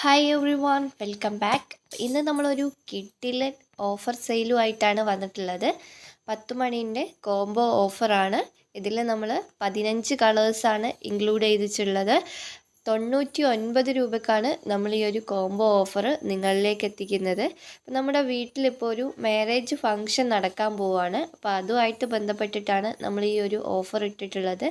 Hi everyone welcome back ഇന്ന് നമ്മളൊരു കിഡിലെ offer സെയിലുമായിട്ടാണ് വന്നിട്ടുള്ളത്. പത്ത് മണീന്റെ കോംബോ ഓഫറാണ് ഇതിൽ നമ്മൾ പതിനഞ്ച് കളേഴ്സാണ് ഇൻക്ലൂഡ് ചെയ്തിട്ടുള്ളത്. തൊണ്ണൂറ്റി ഒൻപത് രൂപക്കാണ് നമ്മൾ ഈ ഒരു കോംബോ ഓഫർ നിങ്ങളിലേക്ക് എത്തിക്കുന്നത്. അപ്പം നമ്മുടെ വീട്ടിലിപ്പോൾ ഒരു മാരേജ് ഫംഗ്ഷൻ നടക്കാൻ പോവുകയാണ് അപ്പോൾ അതുമായിട്ട് ബന്ധപ്പെട്ടിട്ടാണ് നമ്മൾ ഈ ഒരു ഓഫർ ഇട്ടിട്ടുള്ളത്.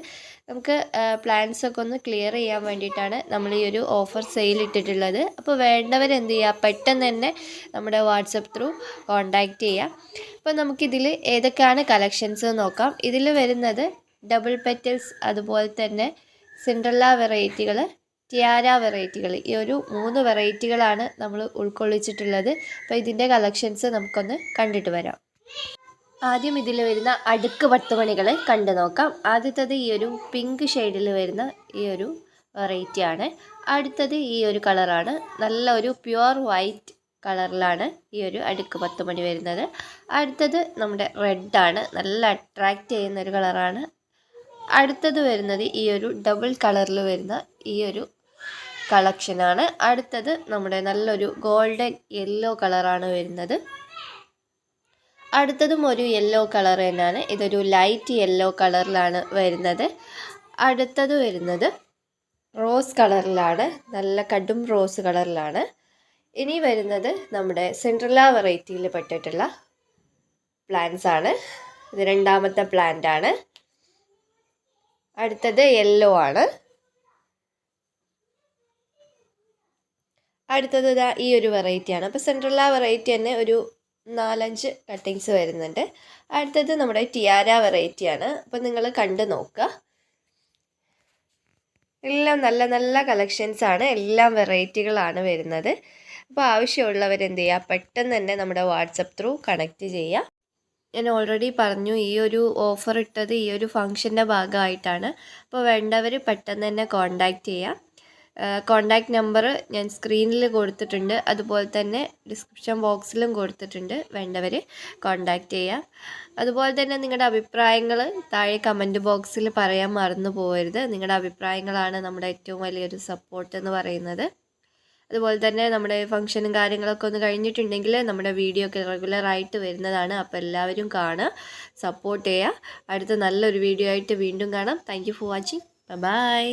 നമുക്ക് പ്ലാൻസ് ഒക്കെ ഒന്ന് ക്ലിയർ ചെയ്യാൻ വേണ്ടിയിട്ടാണ് നമ്മൾ ഈ ഒരു ഓഫർ സെയിൽ ഇട്ടിട്ടുള്ളത്. അപ്പോൾ വേണ്ടവർ എന്ത് ചെയ്യുക പെട്ടെന്ന് തന്നെ നമ്മുടെ വാട്സപ്പ് ത്രൂ കോണ്ടാക്റ്റ് ചെയ്യാം. അപ്പോൾ നമുക്കിതിൽ ഏതൊക്കെയാണ് കളക്ഷൻസ് നോക്കാം. ഇതിൽ വരുന്നത് ഡബിൾ പെറ്റൽസ് അതുപോലെ തന്നെ സിൻഡ്രല്ല വെറൈറ്റികൾ ടിയാര വെറൈറ്റികൾ ഈ ഒരു മൂന്ന് വെറൈറ്റികളാണ് നമ്മൾ ഉൾക്കൊള്ളിച്ചിട്ടുള്ളത്. അപ്പോൾ ഇതിന്റെ കളക്ഷൻസ് നമുക്കൊന്ന് കണ്ടിട്ട് വരാം. ആദ്യം ഇതിൽ വരുന്ന അടുക്ക് പത്തുമണികൾ കണ്ടു നോക്കാം. ആദ്യത്തത് ഈ ഒരു പിങ്ക് ഷെയ്ഡിൽ വരുന്ന ഈ ഒരു വെറൈറ്റിയാണ് അടുത്തത് ഈ ഒരു കളറാണ് നല്ല ഒരു പ്യുവർ വൈറ്റ് കളറിലാണ് ഈ ഒരു അടുക്ക് പത്ത് മണി വരുന്നത്. അടുത്തത് നമ്മുടെ റെഡാണ് നല്ല അട്രാക്റ്റ് ചെയ്യുന്ന ഒരു കളറാണ് അടുത്തത് വരുന്നത് ഈ ഒരു ഡബിൾ കളറിൽ വരുന്ന ഈ ഒരു കളക്ഷനാണ് അടുത്തത് നമ്മുടെ നല്ലൊരു ഗോൾഡൻ യെല്ലോ കളറാണ് വരുന്നത്. അടുത്തതും ഒരു യെല്ലോ കളർ തന്നെയാണ്. ഇതൊരു ലൈറ്റ് യെല്ലോ കളറിലാണ് വരുന്നത്. അടുത്തത് വരുന്നത് റോസ് കളറിലാണ്. നല്ല കടും റോസ് കളറിലാണ്. ഇനി വരുന്നത് നമ്മുടെ സെൻട്രല വെറൈറ്റിയിൽ പെട്ടിട്ടുള്ള പ്ലാന്റ്സ് ആണ്. ഇത് രണ്ടാമത്തെ പ്ലാന്റ് ആണ്. അടുത്തത് യെല്ലോ ആണ്. അടുത്തത് ഇതാ ഈ ഒരു വെറൈറ്റിയാണ് അപ്പോൾ സെൻട്രൽ ആ വെറൈറ്റി തന്നെ ഒരു നാലഞ്ച് കട്ടിങ്സ് വരുന്നുണ്ട്. അടുത്തത് നമ്മുടെ ടിയാര വെറൈറ്റിയാണ് അപ്പോൾ നിങ്ങൾ കണ്ടു നോക്കുക. എല്ലാം നല്ല നല്ല കളക്ഷൻസ് ആണ്. എല്ലാം വെറൈറ്റികളാണ് വരുന്നത്. അപ്പോൾ ആവശ്യമുള്ളവർ എന്ത് ചെയ്യുക? പെട്ടെന്ന് തന്നെ നമ്മുടെ വാട്സപ്പ് ത്രൂ കണക്റ്റ് ചെയ്യുക. ഞാൻ ഓൾറെഡി പറഞ്ഞു ഈ ഒരു ഓഫർ ഇട്ടത് ഈ ഒരു ഫംഗ്ഷന്റെ ഭാഗമായിട്ടാണ്. അപ്പോൾ വേണ്ടവർ പെട്ടെന്ന് തന്നെ കോണ്ടാക്റ്റ് ചെയ്യാം കോണ്ടാക്ട് നമ്പർ ഞാൻ സ്ക്രീനിൽ കൊടുത്തിട്ടുണ്ട്. അതുപോലെ തന്നെ ഡിസ്ക്രിപ്ഷൻ ബോക്സിലും കൊടുത്തിട്ടുണ്ട്. വേണ്ടവർ കോണ്ടാക്ട് ചെയ്യാം. അതുപോലെ തന്നെ നിങ്ങളുടെ അഭിപ്രായങ്ങൾ താഴെ കമന്റ് ബോക്സിൽ പറയാൻ മറന്നു പോകരുത് നിങ്ങളുടെ അഭിപ്രായങ്ങളാണ് നമ്മുടെ ഏറ്റവും വലിയൊരു സപ്പോർട്ട് എന്ന് പറയുന്നത്. അതുപോലെ തന്നെ നമ്മുടെ ഫംഗ്ഷനും കാര്യങ്ങളൊക്കെ ഒന്ന് കഴിഞ്ഞിട്ടുണ്ടെങ്കിൽ നമ്മുടെ വീഡിയോ ഒക്കെ റെഗുലറായിട്ട് വരുന്നതാണ്. അപ്പോൾ എല്ലാവരും കാണുക സപ്പോർട്ട് ചെയ്യുക. അടുത്ത നല്ലൊരു വീഡിയോ ആയിട്ട് വീണ്ടും കാണാം. Thank for watching bye